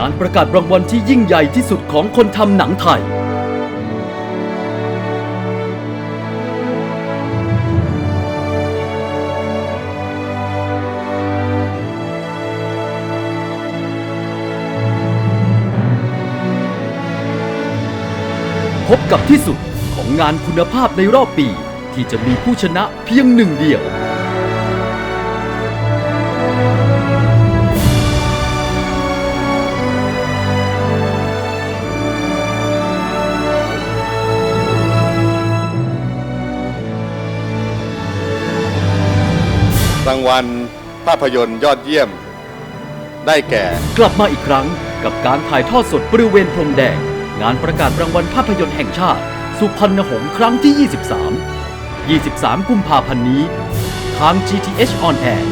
งานประกาศรางวัลที่ยิ่งใหญ่ที่สุดของคนทำหนังไทย พบกับที่สุดของงานคุณภาพในรอบปี ที่จะมีผู้ชนะเพียงหนึ่งเดียว รางวัลภาพยนตร์ยอดเยี่ยม ได้แก่ กลับมาอีกครั้งกับการถ่ายทอดสดบริเวณพรมแดง งานประกาศรางวัลภาพยนตร์แห่งชาติ สุพรรณหงษ์ครั้งที่ 23 23 กุมภาพันธ์นี้ ทาง GTH on Air